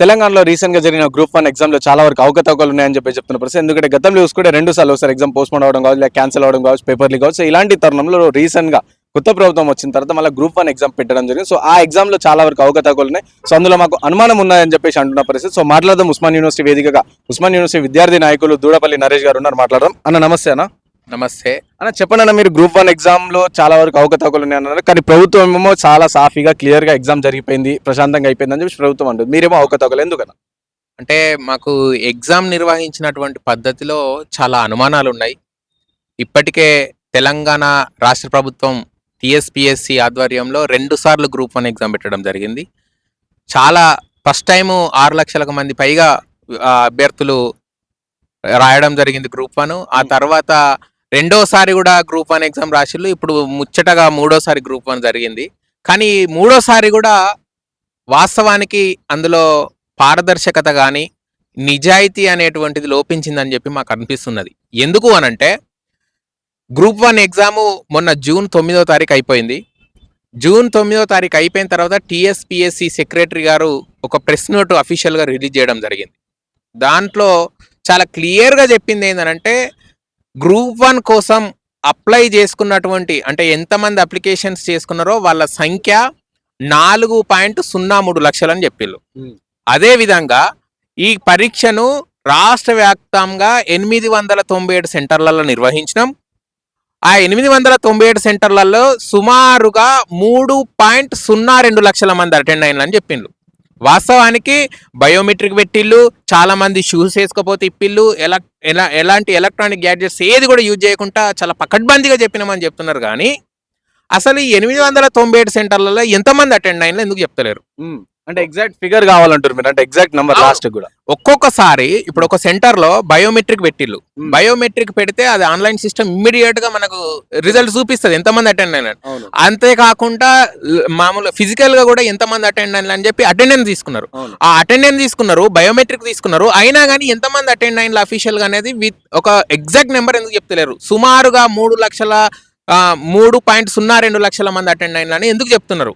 తెలంగాణలో రీసెంట్గా జరిగిన గ్రూప్ వన్ ఎగ్జామ్లో చాలా వరకు అవకతవకలు ఉన్నాయని చెప్పి చెప్తున్న పరిస్థితి. ఎందుకంటే గతంలో చూసుకుంటే రెండు సార్లు ఒకసారి ఎగ్జామ్ పోస్ట్ పోన్ అవడం కావచ్చు లేదా క్యాన్సిల్ అవడం కావచ్చు పేపర్లు కావచ్చు. ఇలాంటి తరుణంలో రీసెంట్గా కొత్త ప్రభుత్వం వచ్చిన తర్వాత మళ్ళీ గ్రూప్ వన్ ఎగ్జామ్ పెట్టడం జరిగింది. సో ఆ ఎగ్జామ్లో చాలా వరకు అవకతవకలు ఉన్నాయి. సో అందులో మాకు అనుమానం ఉన్నాయని చెప్పేసి అంటున్న పరిస్థితి. సో మాట్లాడదాం ఉస్మాన్ యూనివర్సిటీ వేదికగా. ఉస్మాన్ యూనివర్సిటీ విద్యార్థి నాయకులు దూడపల్లి నరేష్ గారు ఉన్నారు. మాట్లాడడం అన్న నమస్తే అన్న. నమస్తే. అన్న చెప్పండి అన్న మీరు గ్రూప్ వన్ ఎగ్జామ్లో చాలా వరకు అవకతవకలు ఉన్నాయి అన్నారు. కానీ ప్రభుత్వం ఏమో చాలా సాఫీగా క్లియర్గా ఎగ్జామ్ జరిగిపోయింది ప్రశాంతంగా అయిపోయింది అని చెప్పి ప్రభుత్వం అంటుంది. మీరేమో అవకతవకలు ఎందుకన్నా? అంటే మాకు ఎగ్జామ్ నిర్వహించినటువంటి పద్ధతిలో చాలా అనుమానాలు ఉన్నాయి. ఇప్పటికే తెలంగాణ రాష్ట్ర ప్రభుత్వం టిఎస్పిఎస్సి ఆధ్వర్యంలో రెండు సార్లు గ్రూప్ వన్ ఎగ్జామ్ పెట్టడం జరిగింది. చాలా ఫస్ట్ టైం ఆరు లక్షలకు మంది పైగా అభ్యర్థులు రాయడం జరిగింది గ్రూప్ వన్ ఆ తర్వాత రెండోసారి కూడా గ్రూప్ వన్ ఎగ్జామ్ రాసిళ్ళు. ఇప్పుడు ముచ్చటగా మూడోసారి గ్రూప్ వన్ జరిగింది. కానీ మూడోసారి కూడా వాస్తవానికి అందులో పారదర్శకత కానీ నిజాయితీ అనేటువంటిది లోపించిందని చెప్పి మాకు అనిపిస్తున్నది. ఎందుకు అనంటే గ్రూప్ వన్ ఎగ్జాము మొన్న జూన్ తొమ్మిదో తారీఖు అయిపోయింది. జూన్ తొమ్మిదో తారీఖు అయిపోయిన తర్వాత టీఎస్పిఎస్సి సెక్రటరీ గారు ఒక ప్రెస్ నోట్ అఫీషియల్గా రిలీజ్ చేయడం జరిగింది. దాంట్లో చాలా క్లియర్గా చెప్పింది ఏంటంటే గ్రూప్ వన్ కోసం అప్లై చేసుకున్నటువంటి అంటే ఎంతమంది అప్లికేషన్స్ చేసుకున్నారో వాళ్ళ సంఖ్య నాలుగు పాయింట్ సున్నా మూడు లక్షలని చెప్పిళ్ళు. Hmm. అదే విధంగా ఈ పరీక్షను రాష్ట్ర వ్యాప్తంగా ఎనిమిది వందల తొంభై ఏడు సెంటర్లలో నిర్వహించినాం. ఆ ఎనిమిది వందల తొంభై ఏడు సెంటర్లలో సుమారుగా మూడు పాయింట్ సున్నా రెండు లక్షల మంది అటెండ్ అయినని చెప్పిండ్రు వాస్తవానికి బయోమెట్రిక్ పెట్టిళ్ళు చాలా మంది షూస్ వేసుకోపోతే ఇప్పిళ్ళు ఎలా ఎలా ఎలాంటి ఎలక్ట్రానిక్ గ్యాడ్జెట్స్ ఏది కూడా యూజ్ చేయకుండా చాలా పకడ్బందీగా చెప్పినామని చెప్తున్నారు కానీ అసలు ఈ ఎనిమిది వందల తొంభై ఏడు సెంటర్లలో ఎంతమంది అటెండ్ అయినా ఎందుకు చెప్తలేరు? అంటే ఎగ్జాక్ట్ ఫిగర్ కావాలంటారు మీరు అంటే ఎగ్జాక్ట్ నెంబర్. లాస్ట్ కూడా. ఒక్కొక్కసారి ఇప్పుడు ఒక సెంటర్లో బయోమెట్రిక్ Hmm. బయోమెట్రిక్ పెడితే అది ఆన్లైన్ సిస్టమ్ ఇమ్మీడియట్గా మనకు రిజల్ట్ చూపిస్తుంది ఎంతమంది అటెండ్ అయినా అవును. అంతేకాకుండా మామూలు ఫిజికల్గా కూడా ఎంతమంది అటెండ్ అయినా అని చెప్పి అటెండెన్స్ తీసుకున్నారు. ఆ అటెండెన్స్ తీసుకున్నారు బయోమెట్రిక్ తీసుకున్నారు అయినా కానీ ఎంతమంది అటెండ్ అయిన అఫీషియల్గా అనేది విత్ ఒక ఎగ్జాక్ట్ నెంబర్ ఎందుకు చెప్తలేరు. సుమారుగా మూడు లక్షల మూడు పాయింట్ సున్నా రెండు లక్షల మంది అటెండ్ అయిన ఎందుకు చెప్తున్నారు?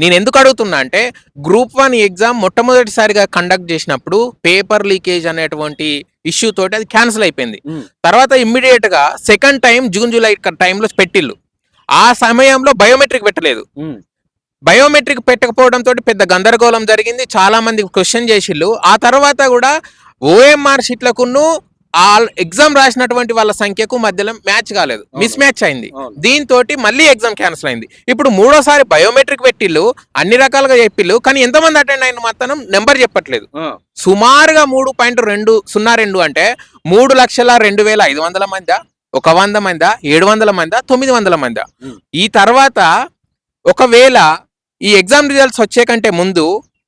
నేను ఎందుకు అడుగుతున్నా అంటే గ్రూప్ వన్ ఎగ్జామ్ మొట్టమొదటిసారిగా కండక్ట్ చేసినప్పుడు పేపర్ లీకేజ్ అనేటువంటి ఇష్యూ తోటి అది క్యాన్సిల్ అయిపోయింది. తర్వాత ఇమ్మీడియట్గా సెకండ్ టైం జూన్ జూలై టైంలో పెట్టిళ్ళు. ఆ సమయంలో బయోమెట్రిక్ పెట్టలేదు. బయోమెట్రిక్ పెట్టకపోవడం తోటి పెద్ద గందరగోళం జరిగింది. చాలా మంది క్వశ్చన్ చేసిళ్ళు. ఆ తర్వాత కూడా ఓఎంఆర్ షీట్లకును ఆ ఎగ్జామ్ రాసినటువంటి వాళ్ళ సంఖ్యకు మధ్యలో మ్యాచ్ కాలేదు. మిస్ మ్యాచ్ అయింది. దీంతో మళ్ళీ ఎగ్జామ్ క్యాన్సిల్ అయింది ఇప్పుడు మూడోసారి బయోమెట్రిక్ పెట్టిళ్ళు అన్ని రకాలుగా చెప్పిళ్ళు కానీ ఎంతమంది అటెండ్ అయిన మాత్రం నెంబర్ చెప్పట్లేదు సుమారుగా మూడు పాయింట్ రెండు సున్నా రెండు అంటే మూడు లక్షల రెండు వేల ఐదు వందల మందా ఒక వంద మందా ఏడు వందల మందా తొమ్మిది వందల మందా. ఈ తర్వాత ఒకవేళ ఈ ఎగ్జామ్ రిజల్ట్స్ వచ్చే కంటే ముందు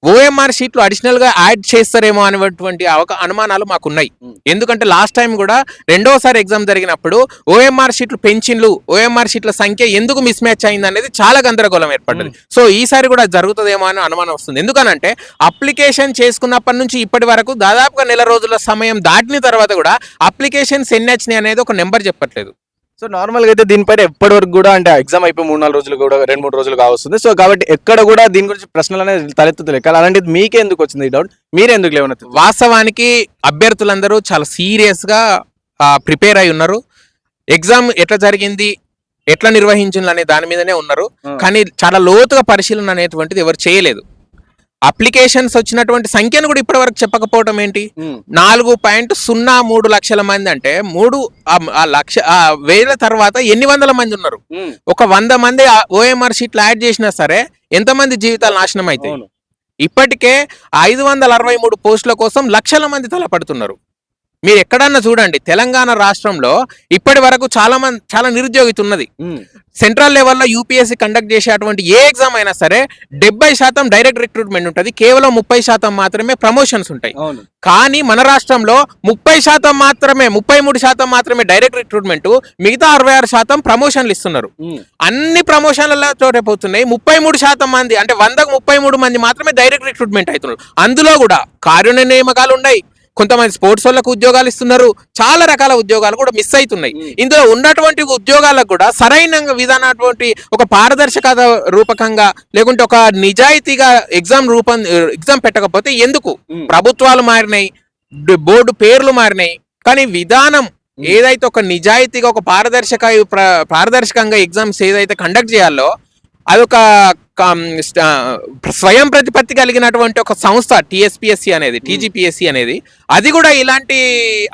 ఓఎంఆర్ షీట్లు అడిషనల్గా యాడ్ చేస్తారేమో అనేటువంటి అనుమానాలు మాకున్నాయి. ఎందుకంటే లాస్ట్ టైం కూడా రెండోసారి ఎగ్జామ్ జరిగినప్పుడు ఓఎంఆర్ షీట్లు పెంచిన్లు ఓఎంఆర్ షీట్ల సంఖ్య ఎందుకు మిస్ మ్యాచ్ అయింది అనేది చాలా గందరగోళం ఏర్పడ్డది. సో ఈసారి కూడా జరుగుతుందేమో అని అనుమానం వస్తుంది. ఎందుకనంటే అప్లికేషన్ చేసుకున్నప్పటి నుంచి ఇప్పటి వరకు దాదాపుగా నెల రోజుల సమయం దాటిన తర్వాత కూడా అప్లికేషన్స్ ఎన్ని వచ్చినాయి అనేది ఒక నెంబర్ చెప్పట్లేదు. సో నార్మల్గా అయితే దీనిపైన ఎప్పటి వరకు కూడా అంటే ఎగ్జామ్ అయిపోయి మూడు నాలుగు రోజులు కూడా రెండు మూడు రోజులు కావస్తుంది. సో కాబట్టి ఎక్కడ కూడా దీని గురించి ప్రశ్నలు అనేది తలెత్తుతలే కానీ అలాంటిది మీకే ఎందుకు వచ్చింది ఈ డౌట్? మీరే ఎందుకు లేవనెత్తు? వాస్తవానికి అభ్యర్థులందరూ చాలా సీరియస్గా ప్రిపేర్ అయి ఉన్నారు. ఎగ్జామ్ ఎట్లా జరిగింది ఎట్లా నిర్వహించాలి అనే దాని మీదనే ఉన్నారు. కానీ చాలా లోతుగా పరిశీలన అనేటువంటిది ఎవరు చేయలేదు. అప్లికేషన్స్ వచ్చినటువంటి సంఖ్యను కూడా ఇప్పటివరకు చెప్పకపోవడం ఏంటి? ఉమ్, నాలుగు పాయింట్ సున్నా మూడు లక్షల మంది అంటే మూడు లక్ష ఆ వేల తర్వాత ఎన్ని వందల మంది ఉన్నారు? ఒక వంద మంది ఓఎంఆర్ షీట్లు యాడ్ చేసినా సరే ఎంతమంది జీవితాలు నాశనం అవుతాయి? ఇప్పటికే ఐదు వందల అరవై మూడు పోస్టుల కోసం లక్షల మంది తలపడుతున్నారు. మీరు ఎక్కడన్నా చూడండి తెలంగాణ రాష్ట్రంలో ఇప్పటి వరకు చాలా మంది చాలా నిరుద్యోగిత ఉన్నది సెంట్రల్ లెవెల్లో యూపీఎస్సీ కండక్ట్ చేసేటువంటి ఏ ఎగ్జామ్ అయినా సరే డెబ్బై శాతం డైరెక్ట్ రిక్రూట్మెంట్ ఉంటుంది కేవలం ముప్పై శాతం మాత్రమే ప్రమోషన్స్ ఉంటాయి. కానీ మన రాష్ట్రంలో ముప్పై శాతం మాత్రమే ముప్పై మూడు శాతం మాత్రమే డైరెక్ట్ రిక్రూట్మెంట్ మిగతా అరవై ఆరు శాతం ప్రమోషన్లు ఇస్తున్నారు. అన్ని ప్రమోషన్లలో చోటే పోతున్నాయి. ముప్పై మూడు శాతం మంది అంటే వందకు ముప్పై మూడు మంది మాత్రమే డైరెక్ట్ రిక్రూట్మెంట్ అవుతున్నారు. అందులో కూడా కార్యనియామకాలు ఉన్నాయి. కొంతమంది స్పోర్ట్స్ వాళ్ళకు ఉద్యోగాలు ఇస్తున్నారు. చాలా రకాల ఉద్యోగాలు కూడా మిస్ అవుతున్నాయి. ఇందులో ఉన్నటువంటి ఉద్యోగాలకు కూడా సరైన విధానటువంటి ఒక పారదర్శకత రూపకంగా లేకుంటే ఒక నిజాయితీగా ఎగ్జామ్ రూపం ఎగ్జామ్ పెట్టకపోతే ఎందుకు. ప్రభుత్వాలు మారినాయి బోర్డు పేర్లు మారినాయి. కానీ విధానం ఏదైతే ఒక నిజాయితీగా ఒక పారదర్శక ప్ర- పారదర్శకంగా ఎగ్జామ్స్ ఏదైతే కండక్ట్ చేయాలో అదొక స్వయం ప్రతిపత్తి కలిగినటువంటి ఒక సంస్థ టిఎస్పిఎస్సి అనేది టీజీపీఎస్సి అనేది. అది కూడా ఇలాంటి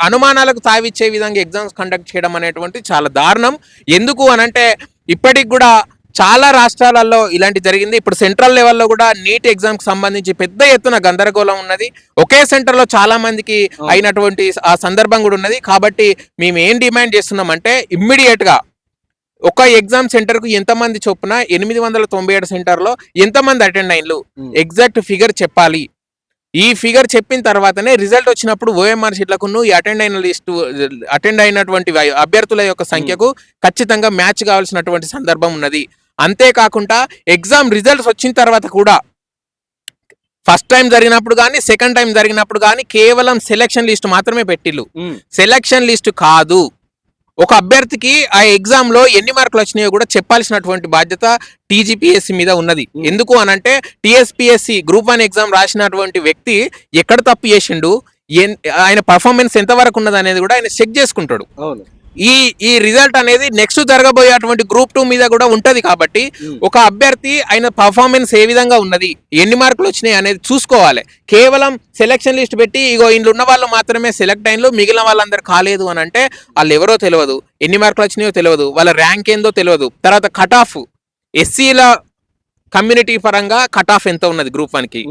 అనుమానాలకు తావిచ్చే విధంగా ఎగ్జామ్స్ కండక్ట్ చేయడం అనేటువంటి చాలా దారుణం. ఎందుకు అనంటే ఇప్పటికి కూడా చాలా రాష్ట్రాలలో ఇలాంటి జరిగింది. ఇప్పుడు సెంట్రల్ లెవెల్లో కూడా నీట్ ఎగ్జామ్కి సంబంధించి పెద్ద ఎత్తున గందరగోళం ఉన్నది. ఒకే సెంటర్లో చాలా మందికి అయినటువంటి ఆ సందర్భం కూడా ఉన్నది. కాబట్టి మేము ఏం డిమాండ్ చేస్తున్నామంటే ఇమ్మీడియట్గా ఒక ఎగ్జామ్ సెంటర్కు ఎంతమంది చొప్పున ఎనిమిది వందల తొంభై ఏడు సెంటర్లో ఎంతమంది అటెండ్ అయిన్లు. ఎగ్జాక్ట్ ఫిగర్ చెప్పాలి. ఈ ఫిగర్ చెప్పిన తర్వాతనే రిజల్ట్ వచ్చినప్పుడు ఓఎంఆర్ షీట్లకు ఈ అటెండ్ అయిన లిస్టు అటెండ్ అయినటువంటి అభ్యర్థుల యొక్క సంఖ్యకు ఖచ్చితంగా మ్యాచ్ కావాల్సినటువంటి సందర్భం ఉన్నది. అంతేకాకుండా ఎగ్జామ్ రిజల్ట్స్ వచ్చిన తర్వాత కూడా ఫస్ట్ టైం జరిగినప్పుడు కానీ సెకండ్ టైం జరిగినప్పుడు కానీ కేవలం సెలక్షన్ లిస్ట్ మాత్రమే పెట్టిల్లు. సెలక్షన్ లిస్ట్ కాదు. ఒక అభ్యర్థికి ఆ ఎగ్జామ్లో ఎన్ని మార్కులు వచ్చినాయో కూడా చెప్పాల్సినటువంటి బాధ్యత టీజీపీఎస్సీ మీద ఉన్నది. ఎందుకు అనంటే టీఎస్పీఎస్సీ గ్రూప్ వన్ ఎగ్జామ్ రాసినటువంటి వ్యక్తి ఎక్కడ తప్పు చేసిండు? ఆయన పర్ఫార్మెన్స్ ఎంత వరకు ఉన్నది అనేది కూడా ఆయన చెక్ చేసుకుంటాడు. అవును. ఈ ఈ రిజల్ట్ అనేది నెక్స్ట్ జరగబోయేటువంటి గ్రూప్ టూ మీద కూడా ఉంటది కాబట్టి Hmm. ఒక అభ్యర్థి ఆయన పర్ఫార్మెన్స్ ఏ విధంగా ఉన్నది ఎన్ని మార్కులు వచ్చినాయి అనేది చూసుకోవాలి. కేవలం సెలక్షన్ లిస్ట్ పెట్టి ఇగో ఇంట్లో ఉన్న వాళ్ళు మాత్రమే సెలెక్ట్ అయినలు మిగిలిన వాళ్ళందరూ కాలేదు అని అంటే వాళ్ళు ఎవరో తెలియదు. ఎన్ని మార్కులు వచ్చినాయో తెలియదు. వాళ్ళ ర్యాంక్ ఏందో తెలియదు. తర్వాత కట్ ఆఫ్ ఎస్సీల కమ్యూనిటీ పరంగా కట్ ఆఫ్ ఎంత ఉన్నది గ్రూప్ వన్కి?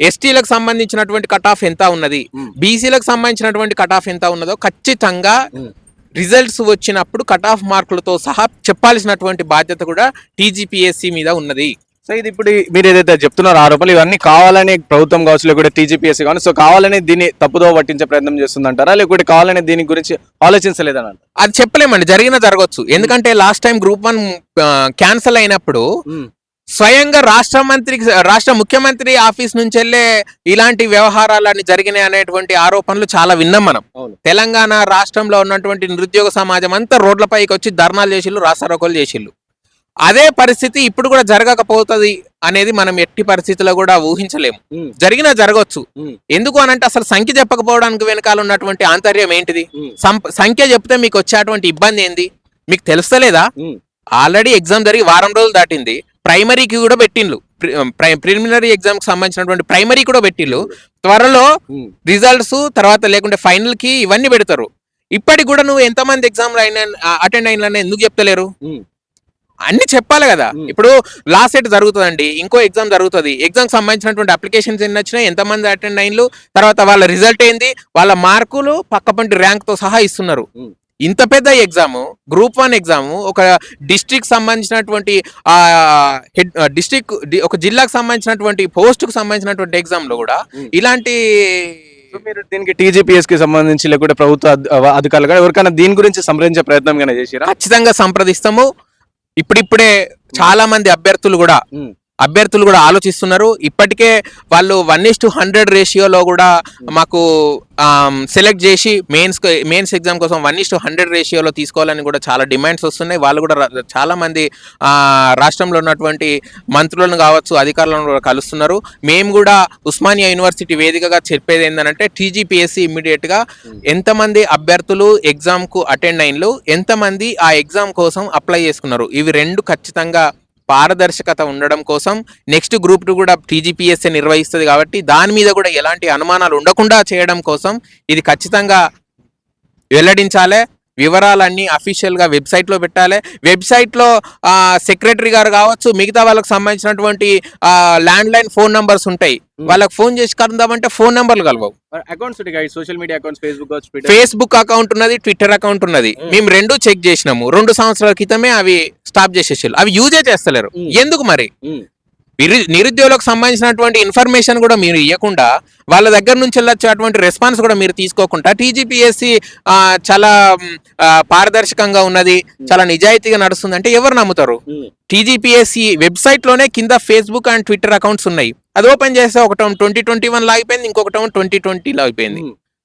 ఎస్టీలకు సంబంధించినటువంటి కట్ ఆఫ్ ఎంత ఉన్నది? Hmm. బీసీలకు సంబంధించినటువంటి కట్ ఆఫ్ ఎంత ఉన్నదో ఖచ్చితంగా Hmm. రిజల్ట్స్ వచ్చినప్పుడు కట్ ఆఫ్ మార్కులతో సహా చెప్పాల్సినటువంటి బాధ్యత కూడా టీజీపీఎస్సీ మీద ఉన్నది. సో ఇది ఇప్పుడు మీరు ఏదైతే చెప్తున్నారో ఆరోపణలు ఇవన్నీ కావాలని ప్రభుత్వం కావచ్చు లేకుంటే టీజీపీఎస్సీ కానీ సో కావాలని దీన్ని తప్పుదో పట్టించే ప్రయత్నం చేస్తుందంటారా? లేకుంటే కావాలని దీని గురించి ఆలోచించలేదని? అది చెప్పలేమండి జరిగిన జరగవచ్చు ఎందుకంటే last time group one cancel అయినప్పుడు స్వయంగా రాష్ట్ర మంత్రి రాష్ట్ర ముఖ్యమంత్రి ఆఫీస్ నుంచి వెళ్ళే ఇలాంటి వ్యవహారాలన్నీ జరిగినాయి అనేటువంటి ఆరోపణలు చాలా విన్నాం మనం. తెలంగాణ రాష్ట్రంలో ఉన్నటువంటి నిరుద్యోగ సమాజం అంతా రోడ్లపైకి వచ్చి ధర్నాలు చేసిళ్ళు రాస్తారోకోలు చేసిళ్ళు. అదే పరిస్థితి ఇప్పుడు కూడా జరగకపోతుంది అనేది మనం ఎట్టి పరిస్థితుల్లో కూడా ఊహించలేము. జరిగినా జరగవచ్చు ఎందుకు అనంటే అసలు సంఖ్య చెప్పకపోవడానికి వెనకాల ఉన్నటువంటి ఆంతర్యం ఏంటిది? సంఖ్య చెప్తే మీకు వచ్చేటువంటి ఇబ్బంది ఏంది? మీకు తెలుస్తలేదా? ఆల్రెడీ ఎగ్జామ్ జరిగి వారం రోజులు దాటింది. ప్రైమరీకి కూడా పెట్టిండ్లు. ప్రిలిమినరీ ఎగ్జామ్కి సంబంధించినటువంటి ప్రైమరీ కూడా పెట్టిండ్లు. త్వరలో రిజల్ట్స్ తర్వాత లేకుంటే ఫైనల్కి ఇవన్నీ పెడతారు. ఇప్పటికి కూడా నువ్వు ఎంతమంది ఎగ్జామ్ అయిన అటెండ్ అయిన ఎందుకు చెప్తలేరు? అన్ని చెప్పాలి కదా. ఇప్పుడు లాస్ట్ సెట్ జరుగుతుందండి. ఇంకో ఎగ్జామ్ జరుగుతుంది. ఎగ్జామ్ సంబంధించినటువంటి అప్లికేషన్స్ ఎన్ని వచ్చినాయి ఎంతమంది అటెండ్ అయిన్లు తర్వాత వాళ్ళ రిజల్ట్ ఏంది వాళ్ళ మార్కులు పక్కపంటి ర్యాంక్తో సహా ఇస్తున్నారు. ఇంత పెద్ద ఎగ్జామ్ గ్రూప్ వన్ ఎగ్జామ్ ఒక డిస్ట్రిక్ట్ సంబంధించినటువంటి హెడ్ డిస్ట్రిక్ట్ ఒక జిల్లాకు సంబంధించినటువంటి పోస్ట్కు సంబంధించినటువంటి ఎగ్జామ్లో కూడా Hmm. ఇలాంటి మీరు దీనికి టీజీపీఎస్కి సంబంధించి లేకుంటే ప్రభుత్వ అధ్- అధికారులు కానీ ఎవరికైనా దీని గురించి సంప్రదించే ప్రయత్నం కానీ చేసిరా? ఖచ్చితంగా సంప్రదిస్తాము. ఇప్పుడిప్పుడే చాలా మంది అభ్యర్థులు కూడా ఉమ్, అభ్యర్థులు కూడా ఆలోచిస్తున్నారు. ఇప్పటికే వాళ్ళు వన్ ఇస్ టు హండ్రెడ్ రేషియోలో కూడా మాకు సెలెక్ట్ చేసి మెయిన్స్ మెయిన్స్ ఎగ్జామ్ కోసం వన్ ఇస్ టు హండ్రెడ్ రేషియోలో తీసుకోవాలని కూడా చాలా డిమాండ్స్ వస్తున్నాయి. వాళ్ళు కూడా చాలామంది రాష్ట్రంలో ఉన్నటువంటి మంత్రులను కావచ్చు అధికారులను కూడా కలుస్తున్నారు. మేము కూడా ఉస్మానియా యూనివర్సిటీ వేదికగా చెప్పేది ఏంటంటే టీజీపీఎస్సీ ఇమ్మీడియట్గా ఎంతమంది అభ్యర్థులు ఎగ్జామ్కు అటెండ్ అయినలు ఎంతమంది ఆ ఎగ్జామ్ కోసం అప్లై చేసుకున్నారు. ఇవి రెండు ఖచ్చితంగా పారదర్శకత ఉండడం కోసం నెక్స్ట్ గ్రూప్ టూ కూడా టీజీపీఎస్ఏ నిర్వహిస్తుంది కాబట్టి దాని మీద కూడా ఎలాంటి అనుమానాలు ఉండకుండా చేయడం కోసం ఇది ఖచ్చితంగా వెల్లడించాలే. వివరాలన్నీ అఫీషియల్గా వెబ్సైట్లో పెట్టాలి. వెబ్సైట్లో సెక్రటరీ గారు కావచ్చు మిగతా వాళ్ళకి సంబంధించినటువంటి ల్యాండ్ లైన్ ఫోన్ నంబర్స్ ఉంటాయి. వాళ్ళకి ఫోన్ చేసి కలుద్దామంటే ఫోన్ నంబర్లు కలవవు. Accounts social media accounts Facebook. Facebook account ఉన్నది ట్విట్టర్ అకౌంట్ ఉన్నది. మేము. రెండు చెక్ చేసినాము. రెండు సంవత్సరాల క్రితమే అవి స్టాప్ చేసేసారు అవి యూజే చేస్తలేరు. ఎందుకు మరి? నిరుద్యోగులకు సంబంధించినటువంటి ఇన్ఫర్మేషన్ కూడా మీరు ఇవ్వకుండా వాళ్ళ దగ్గర నుంచి వెళ్ళొచ్చేటువంటి రెస్పాన్స్ కూడా మీరు తీసుకోకుండా టీజీపీఎస్సి చాలా పారదర్శకంగా ఉన్నది చాలా నిజాయితీగా నడుస్తుంది అంటే ఎవరు నమ్ముతారు? టీజీపీఎస్సి వెబ్సైట్లోనే కింద ఫేస్బుక్ అండ్ ట్విట్టర్ అకౌంట్స్ ఉన్నాయి. అది ఓపెన్ చేస్తే ఒకటం ట్వంటీ ట్వంటీ వన్లో అయిపోయింది ఇంకొకటం ట్వంటీ ట్వంటీలో అయిపోయింది.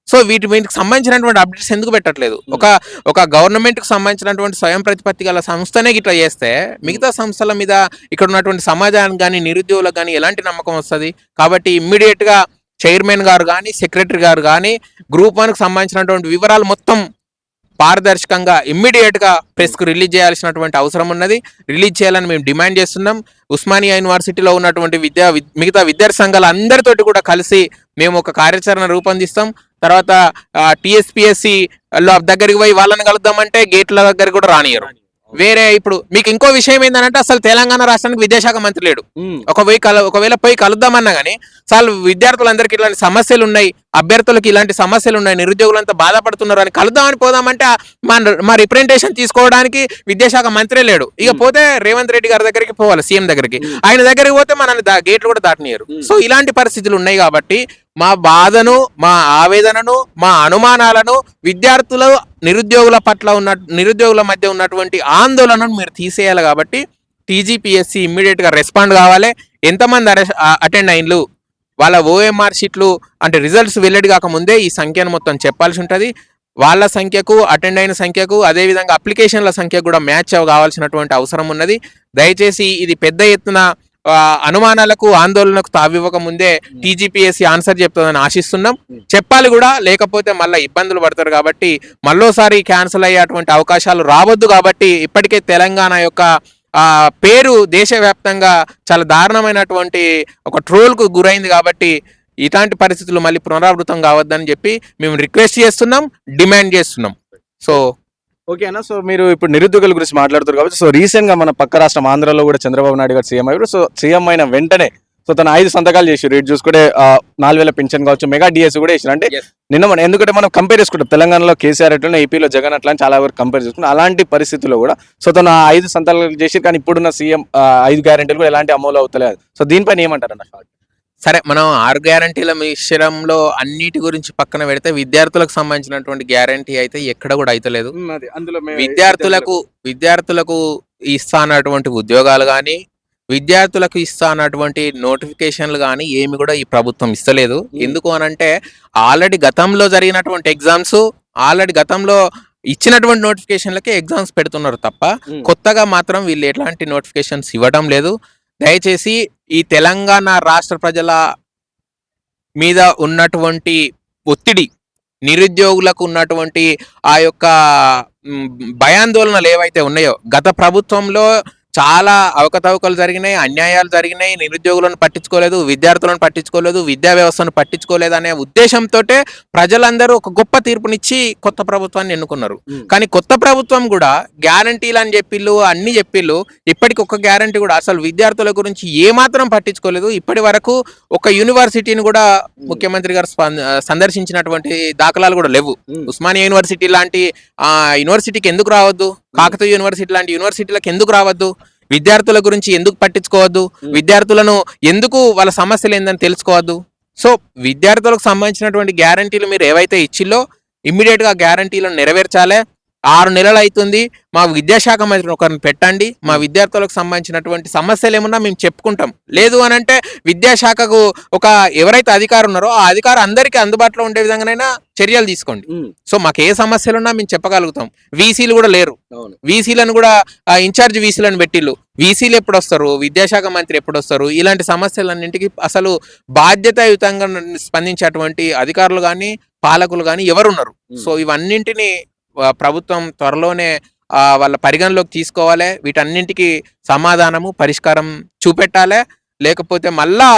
సో వీటి వీటికి సంబంధించినటువంటి అప్డేట్స్ ఎందుకు పెట్టట్లేదు? ఒక ఒక గవర్నమెంట్కి సంబంధించినటువంటి స్వయం ప్రతిపత్తి గల సంస్థనే ఇట్లా చేస్తే మిగతా సంస్థల మీద ఇక్కడ ఉన్నటువంటి సమాజానికి కానీ నిరుద్యోగులకు కానీ ఎలాంటి నమ్మకం వస్తుంది? కాబట్టి ఇమ్మీడియట్గా చైర్మన్ గారు కానీ సెక్రటరీ గారు కానీ గ్రూప్ వన్కి సంబంధించినటువంటి వివరాలు మొత్తం పారదర్శకంగా ఇమ్మీడియట్గా ప్రెస్కు రిలీజ్ చేయాల్సినటువంటి అవసరం ఉన్నది. రిలీజ్ చేయాలని మేము డిమాండ్ చేస్తున్నాం. ఉస్మానియా యూనివర్సిటీలో ఉన్నటువంటి విద్యా మిగతా విద్యార్థి సంఘాల అందరితోటి కూడా కలిసి మేము ఒక కార్యాచరణ రూపొందిస్తాం. తర్వాత టిఎస్పిఎస్సి దగ్గరికి పోయి వాళ్ళని కలుద్దామంటే గేట్ల దగ్గర కూడా రానియరు వేరే ఇప్పుడు మీకు ఇంకో విషయం ఏంటంటే అసలు తెలంగాణ రాష్ట్రానికి విద్యాశాఖ మంత్రి లేడు. ఒక పోయి కల ఒకవేళ పోయి కలుద్దామన్నా కానీ అసలు విద్యార్థులందరికీ ఇలాంటి సమస్యలు ఉన్నాయి అభ్యర్థులకు ఇలాంటి సమస్యలు ఉన్నాయి నిరుద్యోగులంతా బాధపడుతున్నారు అని కలుద్దామని పోదామంటే ఆ మా మా రిప్రజెంటేషన్ తీసుకోవడానికి విద్యాశాఖ మంత్రి లేడు. ఇక పోతే రేవంత్ రెడ్డి గారి దగ్గరికి పోవాలి సీఎం దగ్గరికి. ఆయన దగ్గరికి పోతే మన గేట్లు కూడా దాటనియరు. సో ఇలాంటి పరిస్థితులు ఉన్నాయి కాబట్టి మా బాధను మా ఆవేదనను మా అనుమానాలను విద్యార్థులు నిరుద్యోగుల పట్ల ఉన్న నిరుద్యోగుల మధ్య ఉన్నటువంటి ఆందోళనను మీరు తీసేయాలి కాబట్టి టీజీపీఎస్సీ ఇమ్మీడియట్గా రెస్పాండ్ కావాలి. ఎంతమంది అటెండ్ అయిన్లు? వాళ్ళ ఓఎంఆర్ షీట్లు అంటే రిజల్ట్స్ వెల్లడి కాకముందే ఈ సంఖ్యను మొత్తం చెప్పాల్సి ఉంటుంది. వాళ్ళ సంఖ్యకు అటెండ్ అయిన సంఖ్యకు అదేవిధంగా అప్లికేషన్ల సంఖ్య కూడా మ్యాచ్ కావాల్సినటువంటి అవసరం ఉన్నది. దయచేసి ఇది పెద్ద ఎత్తున అనుమానాలకు ఆందోళనకు తావివ్వక ముందే టీజీపీఎస్సీ ఆన్సర్ చెప్తుందని ఆశిస్తున్నాం. చెప్పాలి కూడా లేకపోతే మళ్ళీ ఇబ్బందులు పడతారు కాబట్టి మళ్ళోసారి క్యాన్సిల్ అయ్యేటువంటి అవకాశాలు రావద్దు కాబట్టి ఇప్పటికే తెలంగాణ యొక్క ఆ పేరు దేశవ్యాప్తంగా చాలా దారుణమైనటువంటి ఒక ట్రోల్కు గురైంది కాబట్టి ఇలాంటి పరిస్థితులు మళ్ళీ పునరావృతం కావద్దని చెప్పి మేము రిక్వెస్ట్ చేస్తున్నాం డిమాండ్ చేస్తున్నాం. సో ఓకే అన్న. సో మీరు ఇప్పుడు నిరుద్యోగుల గురించి మాట్లాడుతారు కాబట్టి సో రీసెంట్గా మన పక్క రాష్ట్రం ఆంధ్రలో కూడా చంద్రబాబు నాయుడు గారు సీఎం అయ్యారు. సో సీఎం అయిన వెంటనే సో తన ఐదు సంతకాలు చేసి రేట్ చూసుకుంటే నాలుగు వేల పింఛన్ కావచ్చు మెగా డిఎస్ కూడా వేసారు అంటే. నిన్న మనం ఎందుకంటే మనం కంపేర్ చేసుకుంటాం. తెలంగాణలో కేసీఆర్ ఎట్లా ఏపీలో జగన్ అట్లా అని చాలా వరకు కంపేర్ చేసుకుంటాం. అలాంటి పరిస్థితుల్లో కూడా సో తను ఐదు సంతకాలు చేసి కానీ ఇప్పుడున్న సీఎం ఐదు గ్యారెంటీలు కూడా ఎలాంటి అమలు అవుతలేదు. సో దీనిపైన ఏమంటారు అన్న సరే మనం ఆరు గ్యారంటీల విషయంలో అన్నిటి గురించి పక్కన పెడితే విద్యార్థులకు సంబంధించినటువంటి గ్యారంటీ అయితే ఎక్కడ కూడా అయితలేదు విద్యార్థులకు విద్యార్థులకు ఇస్తా అన్నటువంటి ఉద్యోగాలు కానీ విద్యార్థులకు ఇస్తా అన్నటువంటి నోటిఫికేషన్లు కానీ ఏమి కూడా ఈ ప్రభుత్వం ఇస్తలేదు. ఎందుకు అనంటే ఆల్రెడీ గతంలో జరిగినటువంటి ఎగ్జామ్స్ ఆల్రెడీ గతంలో ఇచ్చినటువంటి నోటిఫికేషన్లకే ఎగ్జామ్స్ పెడుతున్నారు తప్ప కొత్తగా మాత్రం వీళ్ళు ఎట్లాంటి నోటిఫికేషన్స్ ఇవ్వడం లేదు. దయచేసి ఈ తెలంగాణ రాష్ట్ర ప్రజల మీద ఉన్నటువంటి ఒత్తిడి నిరుద్యోగులకు ఉన్నటువంటి ఆ యొక్క భయాందోళనలు ఏవైతే ఉన్నాయో గత ప్రభుత్వంలో చాలా అవకతవకలు జరిగినాయి అన్యాయాలు జరిగినాయి నిరుద్యోగులను పట్టించుకోలేదు విద్యార్థులను పట్టించుకోలేదు విద్యా వ్యవస్థను పట్టించుకోలేదు అనే ఉద్దేశంతో ప్రజలందరూ ఒక గొప్ప తీర్పునిచ్చి కొత్త ప్రభుత్వాన్ని ఎన్నుకున్నారు. కానీ కొత్త ప్రభుత్వం కూడా గ్యారంటీలు అని చెప్పిళ్ళు అన్ని చెప్పిళ్ళు ఇప్పటికి ఒక గ్యారంటీ కూడా అసలు విద్యార్థుల గురించి ఏమాత్రం పట్టించుకోలేదు. ఇప్పటి వరకు ఒక యూనివర్సిటీని కూడా ముఖ్యమంత్రి గారు సందర్శించినటువంటి దాఖలాలు కూడా లేవు. ఉస్మానియా యూనివర్సిటీ లాంటి యూనివర్సిటీకి ఎందుకు రావద్దు? కాకతీయ యూనివర్సిటీ లాంటి యూనివర్సిటీలకు ఎందుకు రావద్దు? విద్యార్థుల గురించి ఎందుకు పట్టించుకోవద్దు? విద్యార్థులను ఎందుకు వాళ్ళ సమస్యలు ఏందని తెలుసుకోవద్దు? సో విద్యార్థులకు సంబంధించినటువంటి గ్యారంటీలు మీరు ఏవైతే ఇచ్చిల్లో ఇమ్మీడియట్గా గ్యారంటీలను నెరవేర్చాలి. ఆరు నెలలు అవుతుంది మా విద్యాశాఖ మంత్రిని ఒకరిని పెట్టండి. మా విద్యార్థులకు సంబంధించినటువంటి సమస్యలు ఏమన్నా మేము చెప్పుకుంటాం. లేదు అని అంటే విద్యాశాఖకు ఒక ఎవరైతే అధికారం ఉన్నారో ఆ అధికారం అందరికీ అందుబాటులో ఉండే విధంగానైనా చర్యలు తీసుకోండి. సో మాకు ఏ సమస్యలు ఉన్నా మేము చెప్పగలుగుతాం. వీసీలు కూడా లేరు. వీసీలను కూడా ఇన్ఛార్జ్ వీసీలను పెట్టిల్లు వీసీలు ఎప్పుడు వస్తారు? విద్యాశాఖ మంత్రి ఎప్పుడు వస్తారు? ఇలాంటి సమస్యలన్నింటికి అసలు బాధ్యతాయుతంగా స్పందించేటువంటి అధికారులు కానీ పాలకులు కానీ ఎవరున్నారు. సో ఇవన్నింటిని ప్రభుత్వం త్వరలోనే వాళ్ళ పరిగణలోకి తీసుకోవాలి. వీటన్నింటికి సమాధానము పరిష్కారం చూపెట్టాలి. లేకపోతే మళ్ళా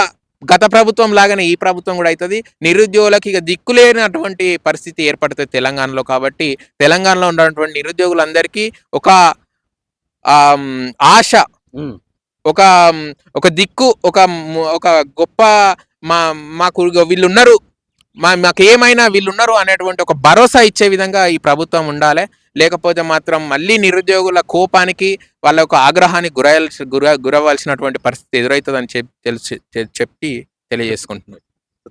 గత ప్రభుత్వం లాగానే ఈ ప్రభుత్వం కూడా అవుతుంది. నిరుద్యోగులకి ఇక దిక్కులేనటువంటి పరిస్థితి ఏర్పడుతుంది తెలంగాణలో కాబట్టి తెలంగాణలో ఉన్నటువంటి నిరుద్యోగులందరికీ ఒక ఆశ ఒక ఒక దిక్కు ఒక ఒక గొప్ప మా మాకు వీళ్ళు ఉన్నారు మా మాకు ఏమైనా వీళ్ళు ఉన్నారు అనేటువంటి ఒక భరోసా ఇచ్చే విధంగా ఈ ప్రభుత్వం ఉండాలి. లేకపోతే మాత్రం మళ్ళీ నిరుద్యోగుల కోపానికి వాళ్ళ యొక్క ఆగ్రహానికి గురయాల్సి గుర గురవలసినటువంటి పరిస్థితి ఎదురవుతుందని చెప్పి తెలిసి చెప్పి తెలియజేసుకుంటున్నాను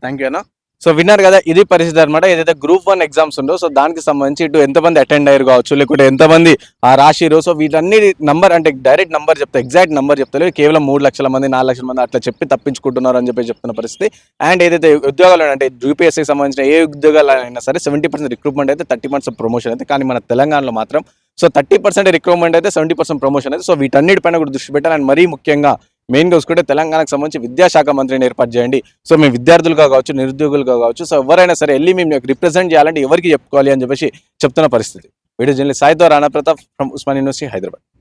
థ్యాంక్ యూ అన్న. సో విన్నారు కదా ఇది పరిస్థితి అనమాట ఏదైతే గ్రూప్ వన్ ఎగ్జామ్స్ ఉందో సో దానికి సంబంధించి ఇటు ఎంతమంది అటెండ్ అయ్యారు కావచ్చు లేకుంటే ఎంతమంది ఆ రాసిరు సో వీటన్ని నంబర్ అంటే డైరెక్ట్ నంబర్ చెప్తా ఎగ్జాక్ట్ నంబర్ చెప్తలేదు కేవలం మూడు లక్షల మంది నాలుగు లక్షల మంది అట్లా చెప్పి తప్పించుకుంటున్నారు అని చెప్పి చెప్తున్న పరిస్థితి. అండ్ ఏదైతే ఉద్యోగాలు అంటే యూపీఎస్సీకి సంబంధించిన ఏ ఉద్యోగాలు అయినా సరే సెవెంటీ పర్సెంట్ రిక్రూట్మెంట్ అయితే థర్టీ పర్సెంట్ ప్రమోషన్ అయితే కానీ మన తెలంగాణలో మాత్రం సో థర్టీ పర్సెంట్ రిక్రూట్మెంట్ అయితే సెవెంటీ పర్సెంట్ ప్రమోషన్ అయితే సో వీటన్నిటిపైన కూడా దృష్టి పెట్టాలి. అండ్ మరీ ముఖ్యంగా మెయిన్గా చూసుకుంటే తెలంగాణకు సంబంధించి విద్యాశాఖ మంత్రిని ఏర్పాటు చేయండి. సో మేము విద్యార్థులుగా కావచ్చు నిరుద్యోగులుగా కావచ్చు సో ఎవరైనా సరే వెళ్ళి మేము రిప్రజెంట్ చేయాలంటే ఎవరికి చెప్పుకోవాలి అని చెప్పేసి చెప్తున్న పరిస్థితి. వీడియో జర్నలిస్ట్ సాయితో రాణా ప్రతాప్ ఫ్రమ్ ఉస్మాన్ యూనివర్సిటీ హైదరాబాద్.